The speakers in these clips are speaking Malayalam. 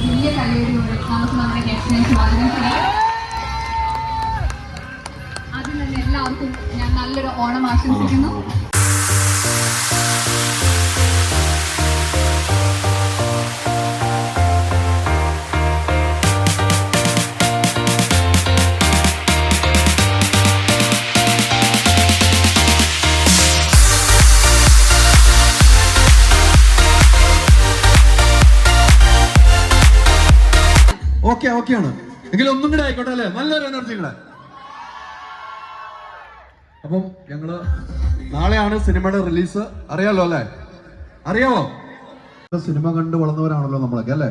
വലിയ കലയോടുകൂടി നമുക്ക് നമ്മുടെ ഗസ്റ്റിനെ സ്വാഗതം ചെയ്യാം അതിൽ നിന്ന് എല്ലാവർക്കും ഞാൻ നല്ലൊരു ഓണം ആശംസിക്കുന്നു. ഓക്കെ ഓക്കെ ആണ്. എങ്കിലും ഒന്നും കൂടെ ആയിക്കോട്ടെ അല്ലേ? നല്ലൊരു എനർജി കൂടെ അപ്പം ഞങ്ങൾ നാളെയാണ് സിനിമയുടെ റിലീസ് അറിയാലോ അല്ലേ? അറിയാവോ? സിനിമ കണ്ട് വളർന്നവരാണല്ലോ നമ്മളൊക്കെ അല്ലേ?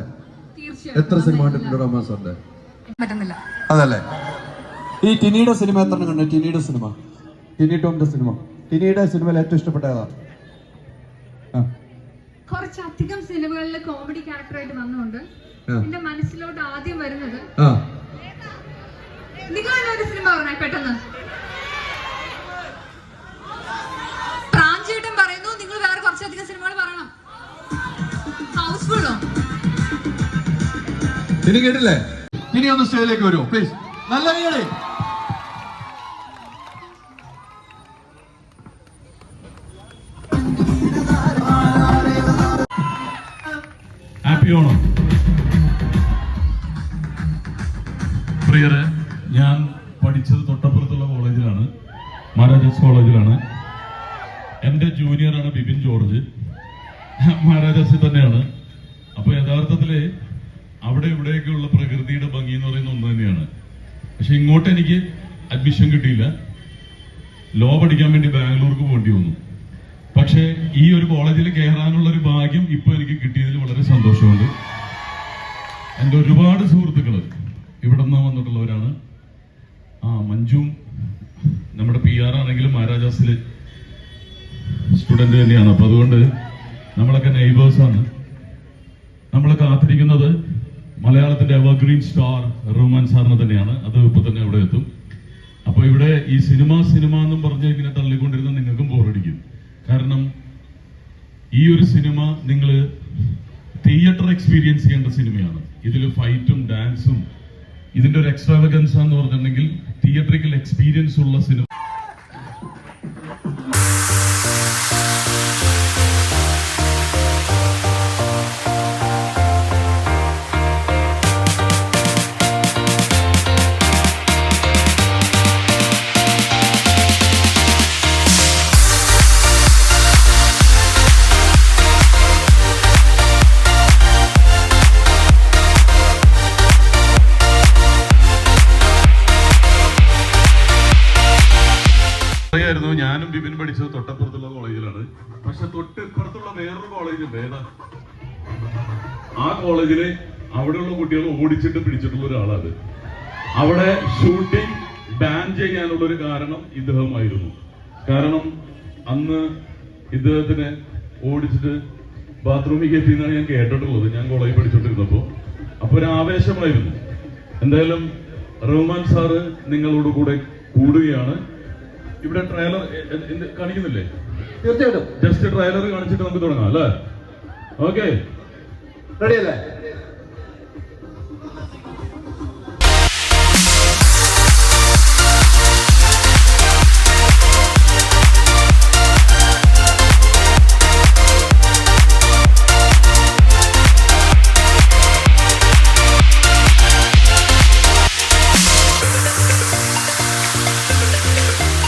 എത്ര സിനിമ കണ്ടിട്ടുണ്ട് റഹ്മാൻ സാറിന്റെ പറ്റുന്നില്ല. അതല്ലേ. ഈ ടിനിയുടെ സിനിമ എത്ര കണ്ടു? ടിനിയുടെ സിനിമ. ടിനി ടോമിന്റെ സിനിമ. ടിനിയുടെ സിനിമയിൽ ഏറ്റവും ഇഷ്ടപ്പെട്ട ഏതാ കുറച്ചധികം സിനിമകളിൽ കോമഡി ക്യാരക്ടറായിട്ട് വന്നുകൊണ്ട്. എന്റെ മനസ്സിലോട്ട് ആദ്യം വരുന്നത് ആ. നിങ്ങൾ ഒരു സിനിമ പറഞ്ഞേ പെട്ടെന്ന്. പ്രാഞ്ചേട്ടൻ പറയുന്നു നിങ്ങൾ വേറെ കുറച്ചധികം സിനിമകൾ പറയണം. ഹൗസ്ഫുള്ളോ ഇനി കേട്ടില്ലേ? ഇനി ഒന്ന് സ്റ്റേജിലേക്ക് വരുമോ പ്ലീസ് നല്ല കൈയടി ഹാപ്പി ഓണം. ഞാൻ പഠിച്ചത് തൊട്ടപ്പുറത്തുള്ള കോളേജിലാണ്. മഹാരാജാസ് കോളേജിലാണ്. എന്റെ ജൂനിയറാണ് ബിപിൻ ജോർജ്. മഹാരാജാസിൽ തന്നെയാണ്. അപ്പോൾ യഥാർത്ഥത്തിൽ അവിടെ ഇവിടെയൊക്കെയുള്ള പ്രകൃതിയുടെ ഭംഗി എന്ന് പറയുന്ന ഒന്ന് തന്നെയാണ്. പക്ഷെ ഇങ്ങോട്ട് എനിക്ക് അഡ്മിഷൻ കിട്ടിയില്ല. ലോ പഠിക്കാൻ വേണ്ടി ബാംഗ്ലൂർക്ക് പോകേണ്ടി വന്നു. പക്ഷേ ഈ ഒരു കോളേജിൽ കയറാനുള്ള ഒരു ഭാഗ്യം ഇപ്പോൾ എനിക്ക് കിട്ടിയതിൽ വളരെ സന്തോഷമുണ്ട്. എന്റെ ഒരുപാട് സുഹൃത്തുക്കൾ ഇവിടെ നിന്ന് വന്നിട്ടുള്ളവരാണ്. ആ മഞ്ജുവും നമ്മുടെ പി ആർ ആണെങ്കിലും മഹാരാജാസിൽ സ്റ്റുഡന്റ് തന്നെയാണ്. അപ്പൊ അതുകൊണ്ട് നമ്മളൊക്കെ നെയ്ബേഴ്സാണ് നമ്മളെ കാത്തിരിക്കുന്നത് മലയാളത്തിന്റെ എവർഗ്രീൻ സ്റ്റാർ റഹ്മാൻ സാറിന് തന്നെയാണ്. അത് ഇപ്പൊ തന്നെ അവിടെ എത്തും. അപ്പോൾ ഇവിടെ ഈ സിനിമ സിനിമ എന്നും പറഞ്ഞ് ഇങ്ങനെ തള്ളിക്കൊണ്ടിരുന്ന നിങ്ങൾക്കും ബോറടിക്കും കാരണം ഈ ഒരു സിനിമ നിങ്ങൾ തിയേറ്റർ എക്സ്പീരിയൻസ് ചെയ്യേണ്ട സിനിമയാണ്. ഇതിൽ ഫൈറ്റും ഡാൻസും ഇതിന്റെ ഒരു എക്സ്ട്രാവഗൻസ് എന്ന് പറഞ്ഞിട്ടുണ്ടെങ്കിൽ തിയേറ്ററിക്കൽ എക്സ്പീരിയൻസ് ഉള്ള സിനിമ അറിയായിരുന്നു ഞാനും ബിബിൻ പഠിച്ചത് തൊട്ടപ്പുറത്തുള്ള കോളേജിലാണ്. പക്ഷെ തൊട്ടിപ്പുറത്തുള്ള വേറൊരു കോളേജ് ഏതാ ആ കോളേജിൽ അവിടെയുള്ള കുട്ടികൾ ഓടിച്ചിട്ട് പിടിച്ചിട്ടുള്ള ഒരാളാണ്. അവിടെ ഷൂട്ടിംഗ് ബാൻ ചെയ്യാനുള്ള ഒരു കാരണം ഇദ്ദേഹമായിരുന്നു. കാരണം അന്ന് ഇദ്ദേഹത്തിനെ ഓടിച്ചിട്ട് ബാത്റൂമിൽ കയറ്റിയെന്നാണ് ഞാൻ കേട്ടിട്ടുള്ളത്. ഞാൻ കോളേജിൽ പഠിച്ചോണ്ടിരുന്നപ്പോ. അപ്പൊ ഒരു ആവേശമായിരുന്നു. എന്തായാലും റഹ്മാൻ സാറ് നിങ്ങളോട് കൂടെ കൂടുകയാണ്. ഇവിടെ എന്ത് കാണിക്കുന്നില്ലേ? തീർച്ചയായിട്ടും. ജസ്റ്റ് ട്രയലർ കാണിച്ചിട്ട് നമുക്ക് തുടങ്ങാം അല്ലേ? ഓക്കെ റെഡി അല്ലേ?